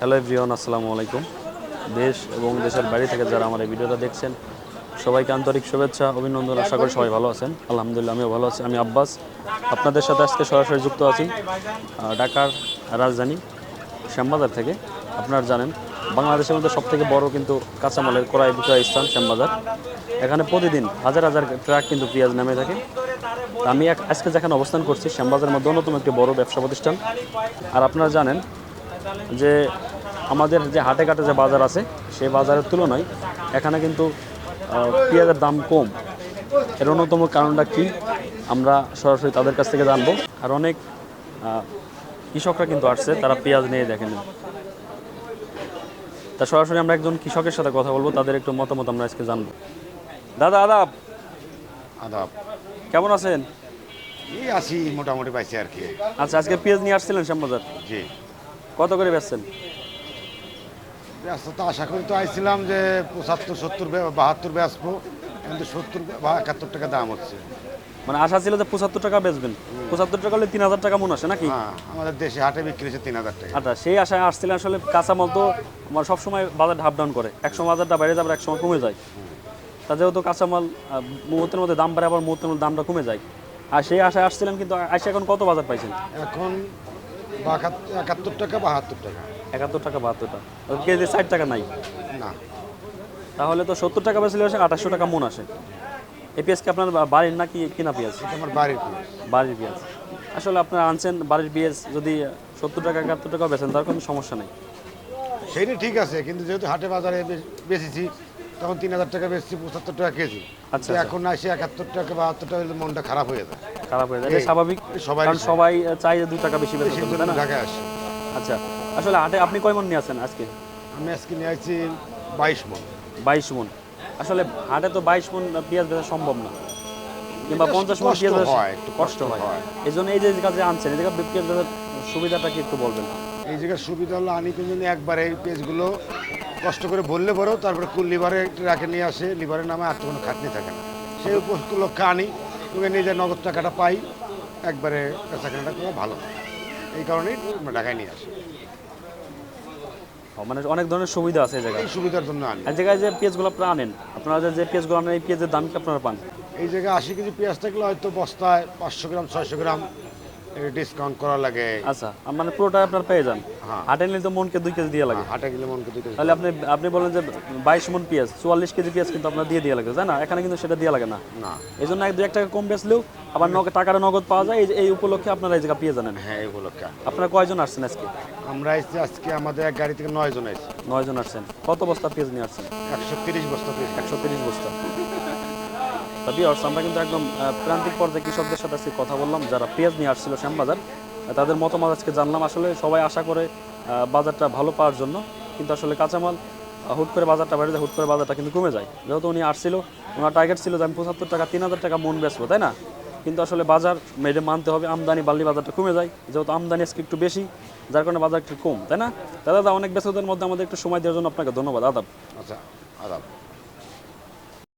Hello everyone, আসসালামু আলাইকুম। দেশ এবং দেশের বাইরে থেকে যারা আমার এই ভিডিওটা দেখছেন, সবাইকে আন্তরিক শুভেচ্ছা, অভিনন্দন, আশা করি সবাই ভালো আছেন। আলহামদুলিল্লাহ, আমিও ভালো আছি, আমি আব্বাস। আপনাদের সাথে আজকে সরাসরি যুক্ত আছি ঢাকার রাজধানী শ্যামবাজার থেকে। আপনারা জানেন, বাংলাদেশের মধ্যে সবথেকে বড় কিন্তু কাঁচামালের ক্রয় বিক্রয় স্থান শ্যামবাজার। এখানে প্রতিদিন হাজার হাজার ট্রাক কিন্তু পেঁয়াজ নামে থাকে। আমি আজকে যেখানে অবস্থান করছি, শ্যামবাজারের মধ্যে অন্যতম একটি বড় ব্যবসা প্রতিষ্ঠান। আর আপনারা জানেন যে আমাদের যে হাটে ঘাটে যে বাজার আছে সেই বাজারের তুলনায় এখানে কিন্তু পেঁয়াজের দাম কম। এর অন্যতম কারণটা কি? আমরা সরাসরি তাদের কাছ থেকে জানব। আর অনেক কৃষকরা কিন্তু আসছে তারা পেঁয়াজ নিয়ে দেখেন। তা সরাসরি আমরা একজন কৃষকের সাথে কথা বলব তাদের একটু মতামত আমরা আজকে জানব। দাদা আদাব। আদাব। কেমন আছেন? এই আছি মোটামুটি পাইছি আর কি। আচ্ছা আজকে পেঁয়াজ নিয়ে আসছিলেন শ্যামবাজার? জি। কত করে বেচছেন? ব্যস্ত তো আশা করি তো আইছিলাম যে পঁচাত্তর সত্তর বাহাত্তর বেচবো। কিন্তু সত্তর বা একাত্তর টাকা দাম হচ্ছে। মানে আশা ছিল যে পঁচাত্তর টাকা বেচবেন। পঁচাত্তর টাকা হলে তিন হাজার টাকা মন আসে নাকি? হ্যাঁ আমাদের দেশে হাটে বিক্রি হচ্ছে তিন হাজার টাকা। আচ্ছা সেই আশায় আসছিলেন আসলে কাঁচামাল তো আমার সবসময় বাজার হাফ ডাউন করে। একসময় বাজারটা বেড়ে যাবে এক সময় কমে যায়। তা যেহেতু কাঁচামাল মুহূর্তের মধ্যে দাম বাড়ে আবার মুহূর্তের মধ্যে দামটা কমে যায়। আর সেই আশায় আসছিলেন কিন্তু আইসা এখন কত বাজার পাইছেন? এখন একাত্তর টাকা বাহাত্তর টাকা। একাত্তর টাকা বাহাত্তর টাকা। কেজি ষাট টাকা নাই? না। তাহলে তো সত্তর টাকা বেচলে আসে আঠাশশো টাকা মন আসে। এই পেঁয়াজ কি আপনার বাড়ির নাকি কিনা পেঁয়াজ? আমার বাড়ির পেঁয়াজ। বাড়ির পেঁয়াজ। আসলে আপনারা আনছেন বাড়ির পেঁয়াজ যদি সত্তর টাকা একাত্তর টাকা বেচেন তার কোনো সমস্যা নেই। সেইটা ঠিক আছে কিন্তু যেহেতু হাটে বাজারে বেচেছি তখন তিন হাজার টাকা বেচছি পঁচাত্তর টাকা কেজি। আচ্ছা, আচ্ছা। এখন আসে একাত্তর টাকা বাহাত্তর টাকা মনটা খারাপ হয়ে যায়। খারাপ হয়ে যায়। এই- স্বাভাবিক সবারই কারণ সবাই চাই যে দু টাকা বেশি না? ঢাকায় আসে। আচ্ছা আসলে হাটে আপনি কয় মন নিয়ে আছেন আজকে? আমি আজকে নিয়ে আসছি বাইশ মন। বাইশ মন। আসলে হাটে তো বাইশ মন পেঁয়াজ বেচা সম্ভব না। কিংবা পঞ্চাশ মন পেঁয়াজ একটু কষ্ট হয়। এই জন্য এই যে কাজে আনছেন এই জায়গায় পেঁয়াজ বেচার সুবিধাটা কি একটু বলবেন? এই জায়গার সুবিধা হলো আনি কিন্তু একবারে এই পেজগুলো কষ্ট করে বললে বড় তারপরে কুল লিভারে রাখে নিয়ে আসে। লিভারের নামে আর তো কোনো খাটনি থাকে না। সেই উপলক্ষে আনি। তুমি নিজের নগদ টাকাটা পাই একবারে কেনাটা খুব ভালো। এই কারণেই আমরা ঢাকায় নিয়ে আসি। মানে অনেক ধরনের সুবিধা আছে এই জায়গায়। এই সুবিধার জন্য আনি। এই জায়গায় যে পেঁয়াজগুলো আপনারা আনেন আপনারা যে- পেঁয়াজগুলো আনেন এই পেঁয়াজের দাম কি আপনারা পান? এই জায়গায় আশি কেজি পেঁয়াজ থাকলে হয়তো বস্তায় পাঁচশো গ্রাম ছয়শো গ্রাম ডিসকাউন্ট করা লাগে। আচ্ছা মানে পুরোটা আপনার পেয়ে যান। হাটে নিলে তো মনকে দুই কেজি দিয়ে লাগে। হাটে গেলে মনকে দুই কেজি তাহলে আপনি আপনি বলেন যে বাইশ মন পেঁয়াজ চুয়াল্লিশ কেজি পেঁয়াজ কিন্তু আপনার দিয়ে দিয়ে লাগে তাই না? এখানে কিন্তু সেটা দিয়ে লাগে না। না। এই জন্য এক এক টাকা কম বেচলেও আবার নগদ টাকাটা নগদ পাওয়া যায়। এই উপলক্ষে আপনারা এই জায়গা পেয়ে জানেন হ্যাঁ এই উপলক্ষে আপনারা কয়জন আসছেন আজকে? আমরা এসেছি আজকে আমাদের এক গাড়ি থেকে নয় জন এসেছি নয় জন আসছেন। কত বস্তা পেঁয়াজ নিয়ে আসছেন? একশো তিরিশ বস্তা পেয়েছি একশো তিরিশ বস্তা। আমরা কিন্তু একদম প্রান্তিক পর্যায়ে কৃষকদের সাথে আজকে কথা বললাম। যারা পেঁয়াজ নিয়ে আসছিল শ্যামবাজার তাদের মতামত আজকে জানলাম। আসলে সবাই আশা করে বাজারটা ভালো পাওয়ার জন্য। কিন্তু আসলে কাঁচামাল হুট করে বাজারটা বেড়ে যায়, হুট করে বাজারটা কিন্তু কমে যায়। যেহেতু উনি আসছিল, ওনার টার্গেট ছিল যে আমি পঁচাত্তর টাকা, তিন হাজার টাকা মন বেচবো, তাই না? কিন্তু আসলে বাজার মেডে মানতে হবে, আমদানি বাল্লি বাজারটা কমে যায়। যেহেতু আমদানি আজকে একটু বেশি, যার কারণে বাজার একটু কম, তাই না? দাদা, অনেক বেচকদের মধ্যে আমাদের একটু সময় দেওয়ার জন্য আপনাকে ধন্যবাদ। আদাব। আচ্ছা আদাব।